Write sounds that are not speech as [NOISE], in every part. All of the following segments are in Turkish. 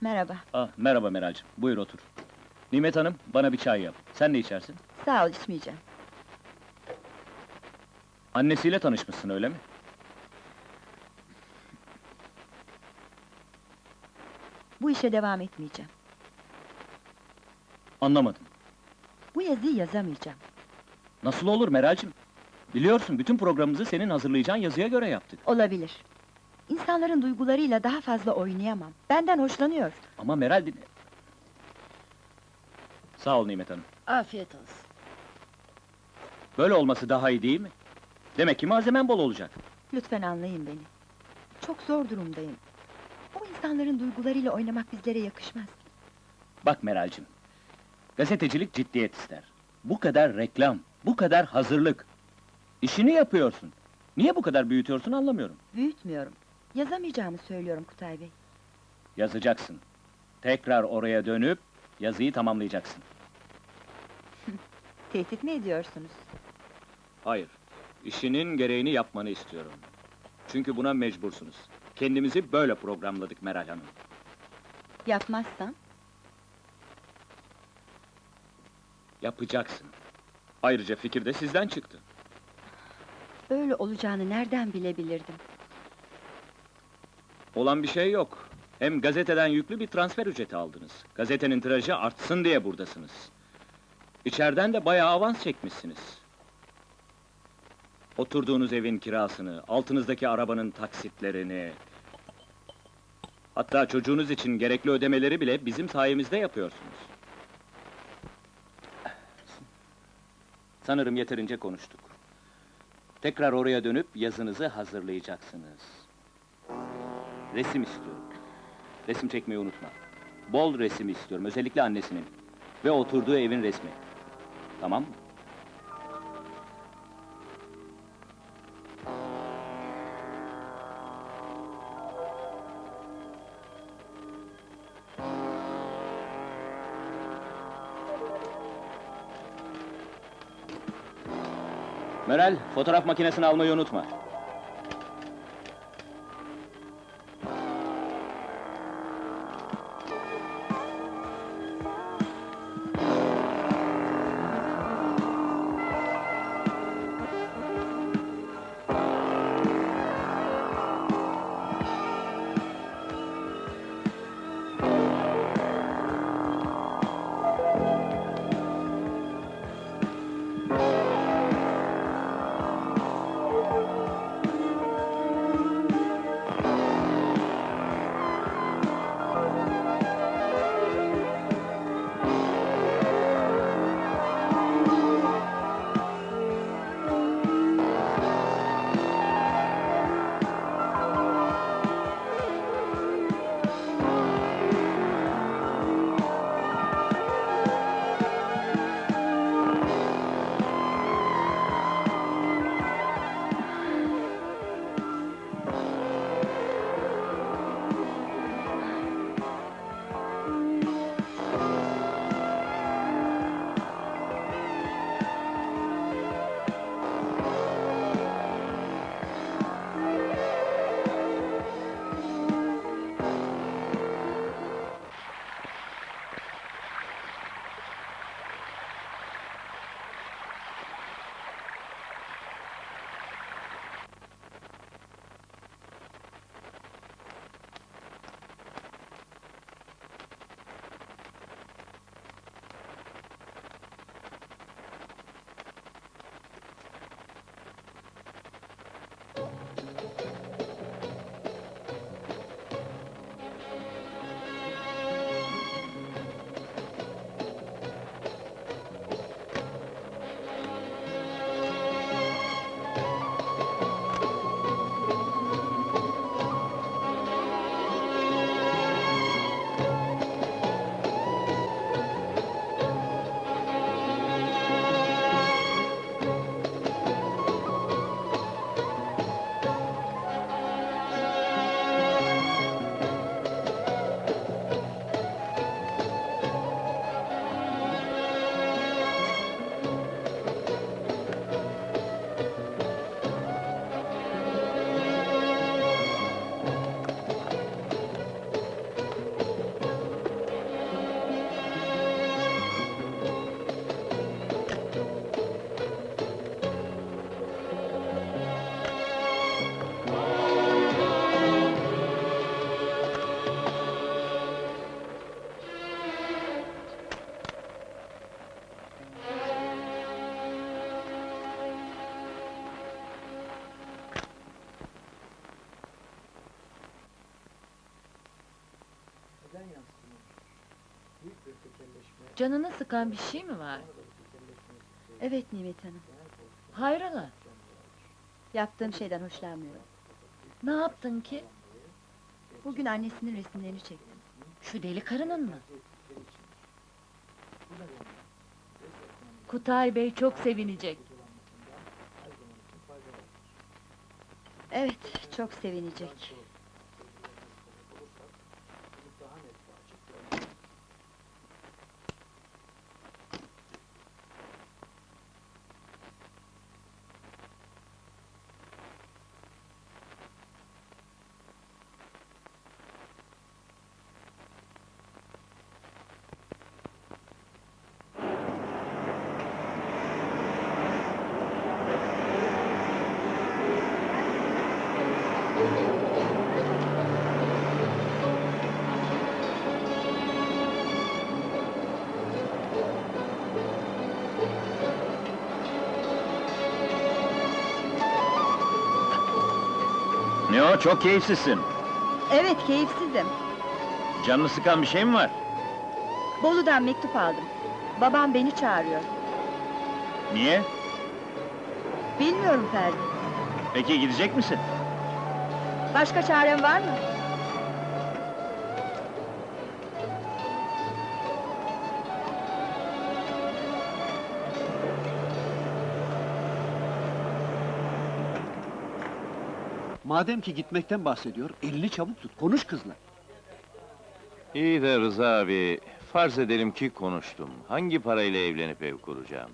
Merhaba. Ah, merhaba Meral'cim, buyur otur. Nimet Hanım, bana bir çay yap. Sen ne içersin? Sağ ol içmeyeceğim. Annesiyle tanışmışsın öyle mi? Bu işe devam etmeyeceğim. Anlamadım. Bu yazıyı yazamayacağım. Nasıl olur Meral'cim? Biliyorsun, bütün programımızı senin hazırlayacağın yazıya göre yaptık. Olabilir. İnsanların duygularıyla daha fazla oynayamam. Benden hoşlanıyor. Ama Meral dinle... Sağ ol Nimet Hanım. Afiyet olsun. Böyle olması daha iyi değil mi? Demek ki malzemen bol olacak. Lütfen anlayın beni. Çok zor durumdayım. O insanların duygularıyla oynamak bizlere yakışmaz. Bak Meral'cim, gazetecilik ciddiyet ister. Bu kadar reklam, bu kadar hazırlık. İşini yapıyorsun. Niye bu kadar büyütüyorsun anlamıyorum. Büyütmüyorum. Yazamayacağımı söylüyorum Kutay Bey. Yazacaksın. Tekrar oraya dönüp yazıyı tamamlayacaksın. [LAUGHS] Tehdit mi ediyorsunuz? Hayır, işinin gereğini yapmanı istiyorum. Çünkü buna mecbursunuz. Kendimizi böyle programladık Meral Hanım. Yapmazsam? Yapacaksın. Ayrıca fikir de sizden çıktı. Öyle olacağını nereden bilebilirdim? Olan bir şey yok. Hem gazeteden yüklü bir transfer ücreti aldınız. Gazetenin tirajı artsın diye buradasınız. İçeriden de bayağı avans çekmişsiniz. Oturduğunuz evin kirasını, altınızdaki arabanın taksitlerini... Hatta çocuğunuz için gerekli ödemeleri bile bizim sayemizde yapıyorsunuz. Sanırım yeterince konuştuk. Tekrar oraya dönüp yazınızı hazırlayacaksınız. Resim istiyorum. Resim çekmeyi unutma. Bol resim istiyorum, özellikle annesinin. Ve oturduğu evin resmi. Tamam mı? Meral, fotoğraf makinesini almayı unutma. Canını sıkan bir şey mi var? Evet Nimet Hanım. Hayrola? Yaptığım şeyden hoşlanmıyorum. Ne yaptın ki? Bugün annesinin resimlerini çektim. Şu deli karının mı? Kutay Bey çok sevinecek. Evet, çok sevinecek. Ne o, çok keyifsizsin. Evet, keyifsizim. Canını sıkan bir şey mi var? Bolu'dan mektup aldım. Babam beni çağırıyor. Niye? Bilmiyorum Ferdi. Peki gidecek misin? Başka çarem var mı? Madem ki gitmekten bahsediyor, elini çabuk tut, konuş kızla. İyi de Rıza abi, farz edelim ki konuştum. Hangi parayla evlenip ev kuracağım?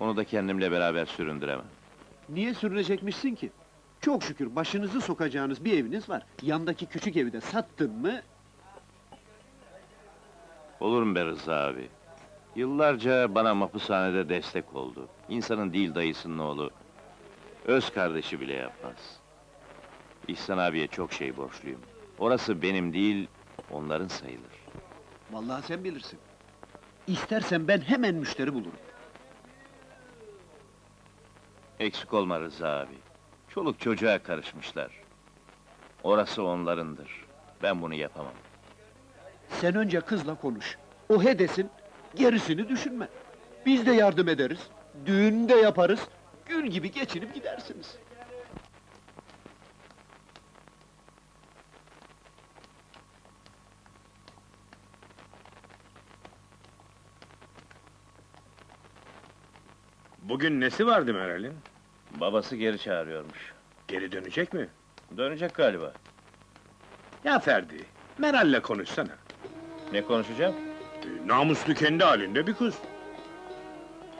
Onu da kendimle beraber süründüremem. Niye sürünecekmişsin ki? Çok şükür başınızı sokacağınız bir eviniz var. Yandaki küçük evi de sattın mı... Olur mu be Rıza abi? Yıllarca bana mapushanede destek oldu. İnsanın değil dayısının oğlu. Öz kardeşi bile yapmaz. İhsan abiye çok şey borçluyum. Orası benim değil, onların sayılır. Vallahi sen bilirsin. İstersen ben hemen müşteri bulurum. Eksik olma Rıza abi. Çoluk çocuğa karışmışlar. Orası onlarındır. Ben bunu yapamam. Sen önce kızla konuş. O he desin, gerisini düşünme. Biz de yardım ederiz, düğün de yaparız, gül gibi geçinip gidersiniz. Bugün nesi vardı Meral'in? Babası geri çağırıyormuş. Geri dönecek mi? Dönecek galiba. Ya Ferdi, Meral'le konuşsana. Ne konuşacağım? Ee, Namuslu kendi halinde bir kız.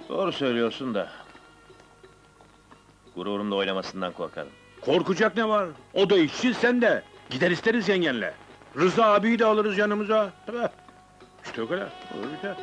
Doğru söylüyorsun da. Gururumda oynamasından korkarım. Korkacak ne var? O da işçi, sen de. Gider isteriz yengenle. Rıza abiyi de alırız yanımıza. Tabii. İşte o kadar. Olur biter.